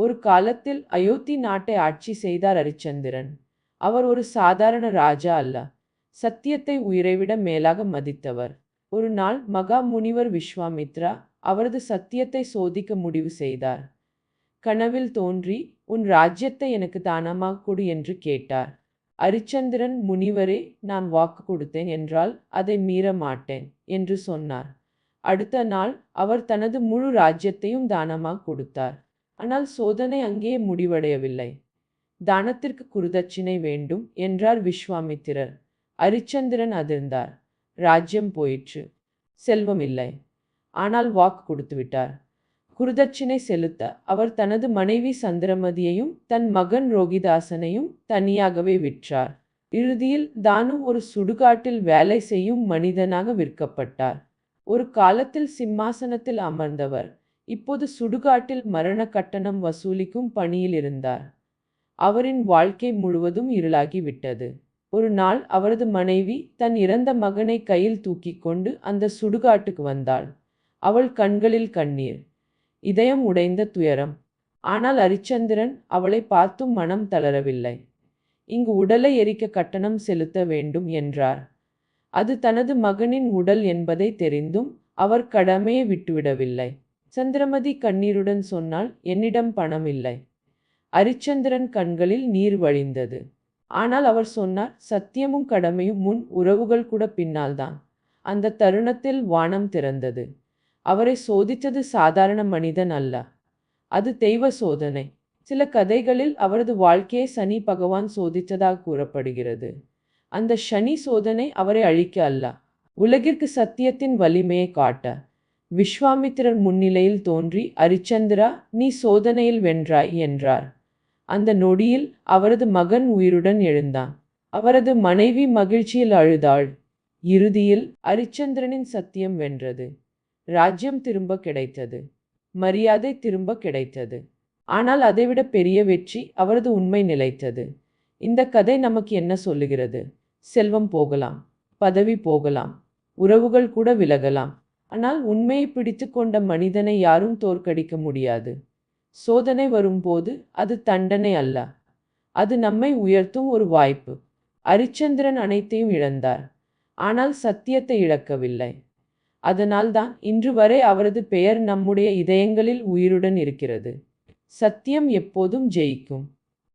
ஒரு காலத்தில் அயோத்தி நாட்டை ஆட்சி செய்தார் அரிச்சந்திரன். அவர் ஒரு சாதாரண ராஜா அல்ல. சத்தியத்தை உயிரைவிட மேலாக மதித்தவர். ஒரு நாள் மகா முனிவர் விஸ்வாமித்ரா அவரது சத்தியத்தை சோதிக்க முடிவு செய்தார். கனவில் தோன்றி உன் ராஜ்யத்தை எனக்கு தானமாக கொடு என்று கேட்டார். அரிச்சந்திரன் முனிவரே நான் வாக்கு கொடுத்தேன் என்றால் அதை மீற மாட்டேன் என்று சொன்னார். அடுத்த நாள் அவர் தனது முழு ராஜ்யத்தையும் தானமாக கொடுத்தார். ஆனால் சோதனை அங்கே முடிவடையவில்லை. தானத்திற்கு குருதட்சிணை வேண்டும் என்றார் விஸ்வாமித்திரர். அரிச்சந்திரன் அதிர்ந்தார். ராஜ்யம் போயிற்று. செல்வம் இல்லை. ஆனால் வாக்கு கொடுத்து விட்டார். குருதட்சிணை செலுத்த அவர் தனது மனைவி சந்திரமதியையும் தன் மகன் ரோகிதாசனையும் தனியாகவே விற்றார். இறுதியில் தானு ஒரு சுடுகாட்டில் வேலை செய்யும் மனிதனாக விற்கப்பட்டார். ஒரு காலத்தில் சிம்மாசனத்தில் அமர்ந்தவர். இப்போது சுடுகாட்டில் மரண கட்டணம் வசூலிக்கும் பணியில் இருந்தார். அவரின் வாழ்க்கை முழுவதும் இருளாகி விட்டது ஒரு நாள் அவரது மனைவி தன் இறந்த மகனை கையில் தூக்கி கொண்டு அந்த சுடுகாட்டுக்கு வந்தாள். அவள் கண்களில் கண்ணீர். இதயம் உடைந்த துயரம். ஆனால் அரிச்சந்திரன் அவளை பார்த்தும் மனம் தளரவில்லை. இங்கு உடலை எரிக்க கட்டணம் செலுத்த வேண்டும் என்றார். அது தனது மகனின் உடல் என்பதை தெரிந்தும் அவர் கடமையை விட்டுவிடவில்லை. சந்திரமதி கண்ணீருடன் சொன்னால் என்னிடம் பணம் இல்லை. அரிச்சந்திரன் கண்களில் நீர் வழிந்தது. ஆனால் அவர் சொன்னார் சத்தியமும் கடமையும் முன் உறவுகள் கூட பின்னால்தான் அந்த தருணத்தில் வானம் திறந்தது. அவரை சோதித்தது சாதாரண மனிதன் அல்ல. அது தெய்வ சோதனை. சில கதைகளில் அவரது வாழ்க்கையை சனி பகவான் சோதித்ததாக கூறப்படுகிறது. அந்த சனி சோதனை அவரை அழிக்க அல்ல உலகிற்கு சத்தியத்தின் வலிமையை காட்ட. விஸ்வாமித்திரர் முன்னிலையில் தோன்றி அரிச்சந்திரா நீ சோதனையில் வென்றாய் என்றார். அந்த நொடியில் அவரது மகன் உயிருடன் எழுந்தான். அவரது மனைவி மகிழ்ச்சியில் அழுதாள். இறுதியில் அரிச்சந்திரனின் சத்தியம் வென்றது. ராஜ்யம் திரும்ப கிடைத்தது. மரியாதை திரும்ப கிடைத்தது. ஆனால் அதைவிட பெரிய வெற்றி அவரது உண்மை நிலைத்தது. இந்த கதை நமக்கு என்ன சொல்லுகிறது? செல்வம் போகலாம் பதவி போகலாம் உறவுகள் கூட விலகலாம். ஆனால் உண்மையை பிடித்து கொண்ட மனிதனை யாரும் தோற்கடிக்க முடியாது. சோதனை வரும்போது அது தண்டனை அல்ல. அது நம்மை உயர்த்தும் ஒரு வாய்ப்பு. அரிச்சந்திரன் அனைத்தையும் இழந்தார். ஆனால் சத்தியத்தை இழக்கவில்லை. அதனால்தான் இன்று வரை அவரது பெயர் நம்முடைய இதயங்களில் உயிருடன் இருக்கிறது. சத்தியம் எப்போதும் ஜெயிக்கும்.